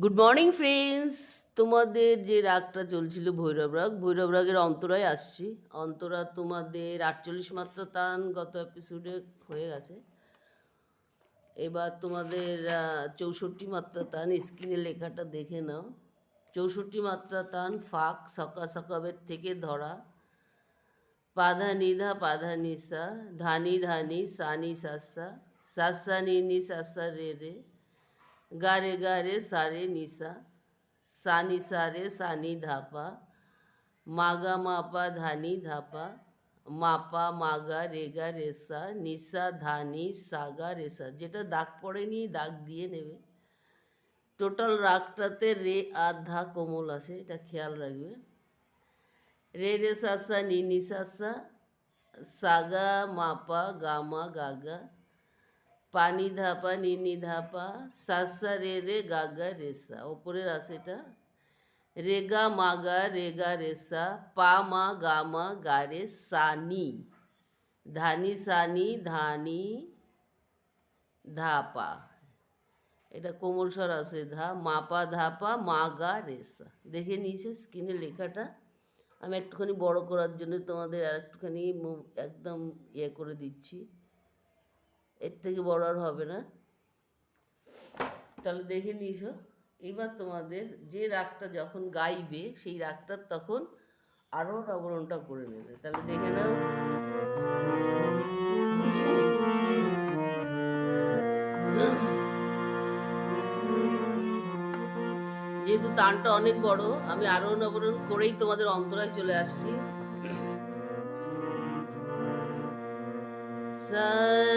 Good morning friends তোমাদের যে রাগটা চলছিল ভৈরব রাগ, ভৈরব রাগের অন্তরায় আসছি। অন্তরা তোমাদের আটচল্লিশ মাত্রা তান গত এপিসোডে হয়ে গেছে। এবার তোমাদের চৌষট্টি মাত্রা তান স্ক্রিনে লেখাটা দেখে নাও। চৌষট্টি মাত্রা তান ফাঁক, সকা সকাবের থেকে ধরা। পাধা নিধা, পাধা নিসা, ধানি ধানি, সানি সাসা সাসা নিনি সাসা রে রে। গারে গারে সারে নিসা সানি সারে সানি ধাপা মাগা মাপা ধানি ধাপা মাপা মাগা রেগা রেসা নিসা ধানি সাগা রেসা যেটা দাগ পড়েনি দাগ দিয়ে নেবে টোটাল রাগটাতে রে আধা কোমল আছে এটা খেয়াল রাখবে রে রে সাসা নি নি সাসা সাগা মাপা গামা গাগা পানি ধাপা, নিনি ধাপা, সাসা রে রে গাগা রেসা ওপরের আছে এটা। রেগা মাগা রেগা রেসা পা মা গা মা গা রে সানি ধানি সানি ধানি ধাপা। এটা কোমল স্বর আছে, ধা মাপা ধাপা, মা গা রেসা দেখে নিয়েছো স্ক্রিনে লেখাটা? আমি একটুখানি বড় করার জন্য তোমাদের আর একটুখানি একদম ইয়ে করে দিচ্ছি। এর থেকে বড় আর হবে না। তাহলে দেখে নিয়েছো। এবার তোমাদের যে রাগটা যখন গাইবে, সেই রাগটার তখন আরও নবরণটা করে নেবে। তাহলে দেখে নাও। যেহেতু তানটা অনেক বড়, আমি আরও নবরণ করেই তোমাদের অন্তরায় চলে আসছি। সারে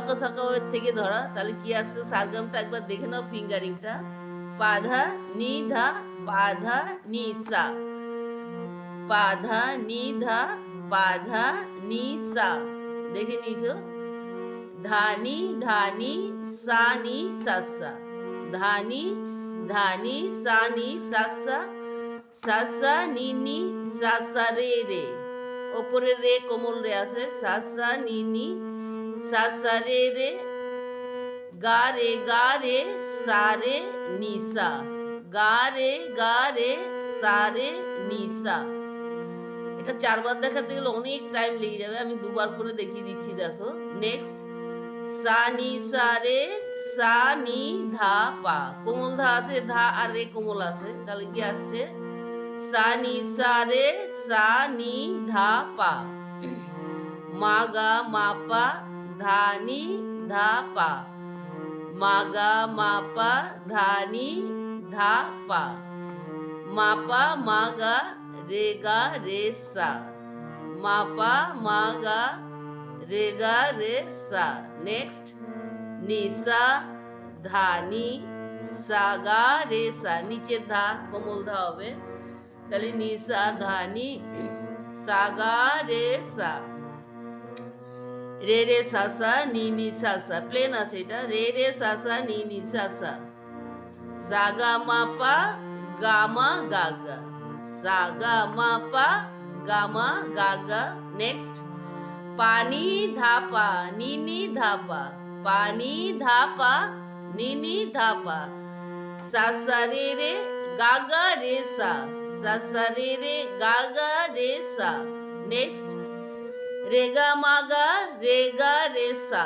এই সকা সকাবের থেকে ধরা। তাহলে কি আসছে? সারগামটা একবার দেখে নাও ফিঙ্গারিংটা। পাধা নিধা পাধা নিসা। পাধা নিধা পাধা নিসা। দেখে নিছো? ধানি ধানি, সানি, সাসা। ধানি ধানি, সানি, সাসা। সাসা, নিনি, সাসা রে রে। ওপরে রে, কোমল রে আছে। সাসা, নিনি সাসা রে রে গা রে গা রে সা রে নিসা গা রে গা রে সা রে নিসা। এটা চারবার দেখাতে গেলে অনেক টাইম লেগে যাবে, আমি দুবার করে দেখিয়ে দিচ্ছি, দেখো। নেক্সট সা নি সা রে, সা নি ধা পা। কোমল ধা আছে, ধা আর রে কোমল আছে, তাহলে কি আসছে? সা নি সা রে, সা নি ধা পা। মা গা, মা পা ধা নি ধা পা মা গা মা পা ধা নি ধা পা মা পা মা গা রে গা রে সা মা পা মা গা রে গা রে সা নেক্সট নিসা ধানি সা গা রে সা নিচে ধা কোমল ধা হবে তাহলে নিসা ধানি সা গা রে সা রে রে সাসা নি নি সাসা প্লেন আছে এটা রে রে সাসা নি নি সাসা সাগা মাপা গামা গাগা সা গা মা পা গামা গাগা নেক্সট পানি ধাপা নিনি ধাপা পানি ধাপা নিনি ধাপা সা রে রে গাগা রে সা সা রে রে গাগা রে সা নেক্সট রেগা মাগা, রেগা রে সা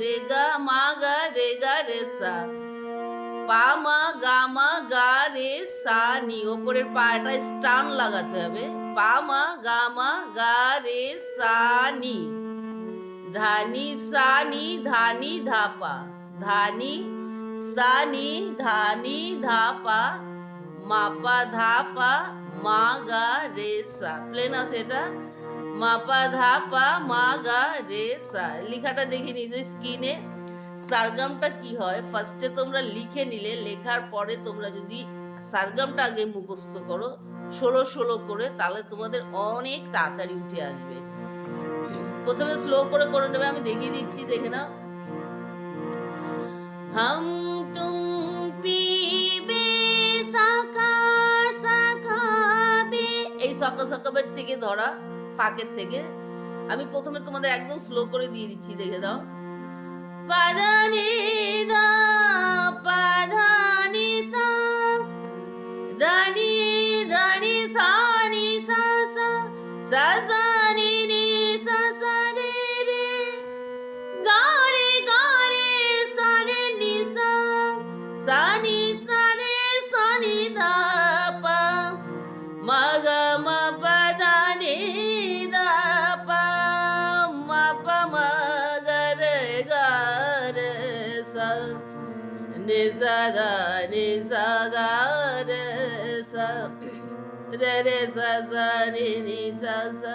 রেগা মাগা, রেগা রে সা পামা গামা গা রে, সা নি। ওপরের পাটা স্টান লাগাতে হবে। পামা গামা গা রে, সা নি। ধানি সানি ধানি ধাপা ধানি সানি ধানি ধাপা মাপা ধাপা মা গা, রে, সা। প্লেন আছে এটা? মাপা ধাপা মা গা রে সা, লেখাটা দেখে নিয়েছো স্ক্রিনে। সারগামটা কি হয়? ফার্স্টে তোমরা লিখে নিলে, লেখার পরে তোমরা যদি সারগামটা আগে মুখস্থ করো, ষোলো ষোলো করে, তাহলে তোমাদের অনেক তাড়াতাড়ি উঠে আসবে। প্রথমে স্লো করে করে নেবে, আমি দেখিয়ে দিচ্ছি, দেখে নাও। হাম তুম পিবে সাকা সাকাবে এই সকা সকাবের থেকে ধরা। ফাঁকের থেকে। আমি প্রথমে তোমাদের একদম স্লো করে দিয়ে দিচ্ছি দেখে দাও। পাদানি দা sa re re sa sa ni ni sa sa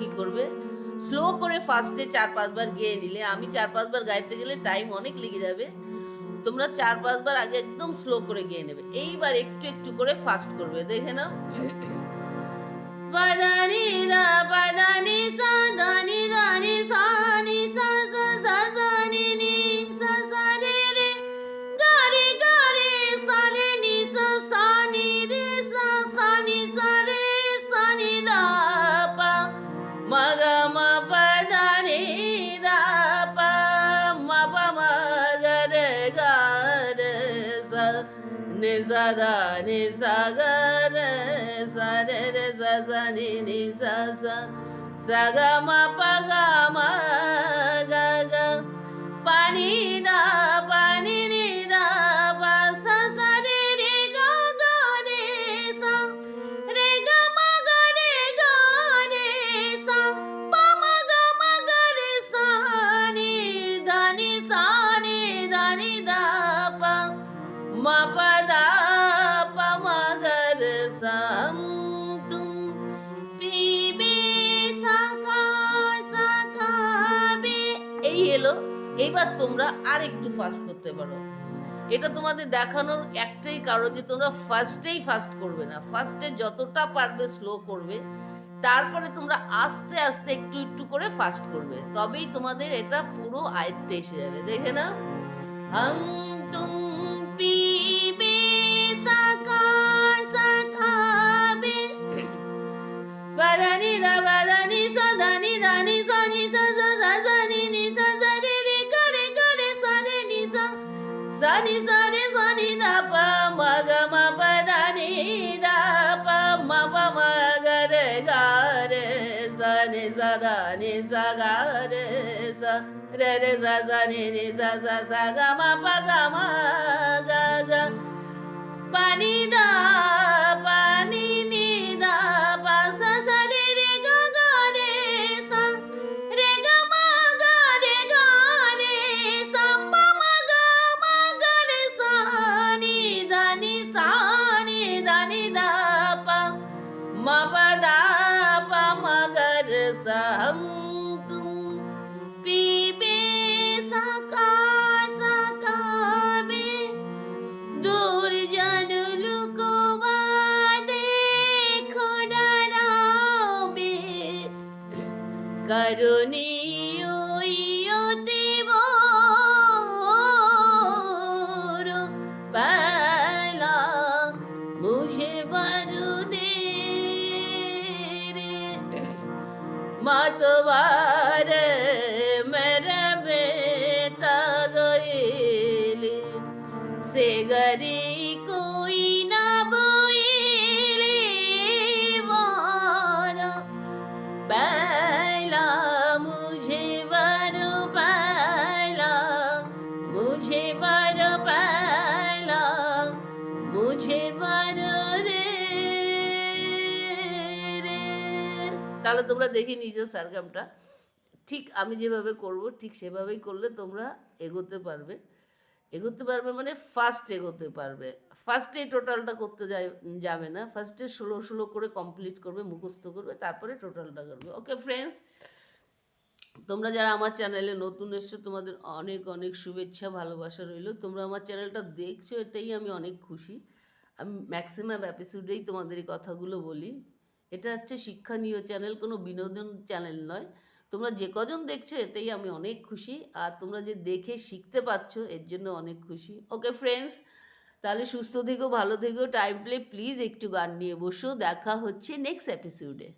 কি করবে? স্লো করে ফার্স্টে চার পাঁচবার গেয়ে নিলে আমি চার পাঁচবার গাইতে গেলে টাইম অনেক লেগে যাবে। তোমরা চার পাঁচবার আগে একদম স্লো করে গেয়ে নেবে। এইবার একটু একটু করে ফাস্ট করবে দেখে নাও। বাদানি দা পাদানি సదా ని సగర సరే రే సజ ని ని సగమ పగమ గగ এলো এইবার তোমরা আর একটু ফাস্ট করতে পারো। এটা তোমাদের দেখানোর একটাই কারণ যে, তোমরা ফার্স্টেই ফাস্ট করবে না। ফার্স্টে যতটা পারবে স্লো করবে, তারপরে তোমরা আস্তে আস্তে একটু একটু করে ফাস্ট করবে। তবেই তোমাদের এটা পুরো আয়ত্তে এসে যাবে। দেখে না হাম তুম ni za da ni za ga re za re re za za ni ni za za za ga ma pa ga ma ga ga pa ni da কারণে পালা মুঝে বারুনে মাতবার মেরা বেতা গেলে সে গরি কোই তোমরা দেখে নিয়েছো সারগামটা ঠিক আমি যেভাবে করব, ঠিক সেভাবেই করলে তোমরা এগোতে পারবে। এগোতে পারবে মানে ফার্স্ট এগোতে পারবে। ফার্স্টে টোটালটা করতে যাবে না। ফার্স্টে ষোলো ষোলো করে কমপ্লিট করবে, মুখস্থ করবে, তারপরে টোটালটা করবে। ওকে ফ্রেন্ডস তোমরা যারা আমার চ্যানেলে নতুন এসছো, তোমাদের অনেক অনেক শুভেচ্ছা, ভালোবাসা রইল। তোমরা আমার চ্যানেলটা দেখছ, এটাই আমি অনেক খুশি। আমি ম্যাক্সিমাম এপিসোডেই তোমাদের এই কথাগুলো বলি। এটা হচ্ছে শিক্ষণীয় চ্যানেল, কোনো বিনোদন চ্যানেল নয়। তোমরা যে কজন দেখছ, এতেই আমি অনেক খুশি। আর তোমরা যে দেখে শিখতে পারছ, এর জন্য অনেক খুশি। ওকে ফ্রেন্ডস, তাহলে সুস্থ থেকো, ভালো থেকো। টাইম প্লে, প্লিজ একটু গান নিয়ে বসো। দেখা হচ্ছে নেক্সট এপিসোডে।